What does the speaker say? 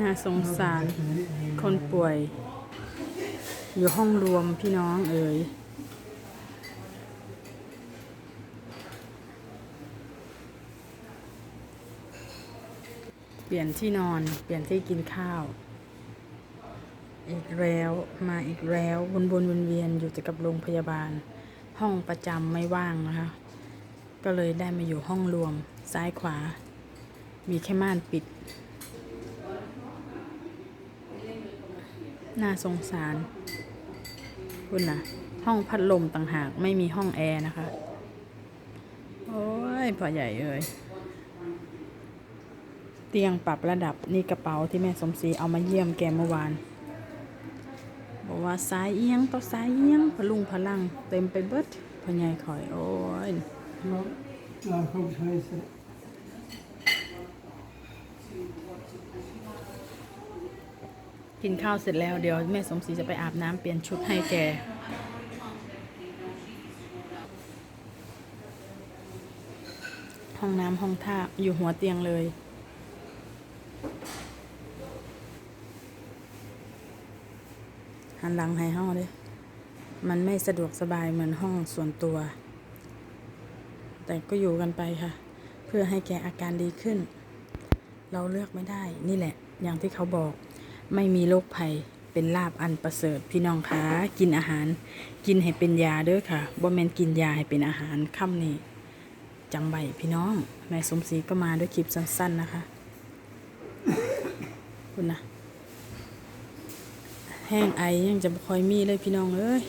น่าสงสารคนป่วย อยู่ห้องรวมพี่น้องเอ๋ยเปลี่ยนที่นอนเปลี่ยนที่กินข้าว อีกแล้วมาอีกแล้ววนวนวนเวียนอยู่แต่กับโรงพยาบาล ห้องประจำไม่ว่างนะคะ ก็เลยได้มาอยู่ห้องรวมซ้ายขวา มีแค่ม่านปิด น่าสงสารคุณนะห้องพัดลมต่างหากไม่มีห้องแอร์นะคะ โอ้ยพ่อใหญ่เอ้ยเตียงปรับระดับนี่กระเป๋าที่แม่สมศรีเอามาเยี่ยมแกเมื่อวานบอกว่าสายเอียงต่อสายเอียงพลุงพลัง เต็มไปเบิดพ่อใหญ่คอย โอ้ย Ja, kom scheiße. กินข้าวเสร็จแล้วเดี๋ยวแม่สมศรีจะไปอาบน้ำเปลี่ยนชุดให้แกห้องน้ำห้องท่าอยู่หัวเตียงเลย หันหลังให้ห้องเลยมันไม่สะดวกสบายเหมือนห้องส่วนตัว แต่ก็อยู่กันไปค่ะ เพื่อให้แกอาการดีขึ้น เราเลือกไม่ได้นี่แหละ อย่างที่เขาบอก ไม่มีโรคภัยเป็นลาบอันประเสริฐพี่น้องคะกินอาหาร กินให้เป็นยาเด้อค่ะบ่แมนกินยาให้เป็นอาหารค่ำนี้จำไบพี่น้องแม่สมศรีก็มาด้วยคลิปสั้น ๆ นะคะคุณนะแห้งไอยังจะค่อยมีเลยพี่น้องเอ้ย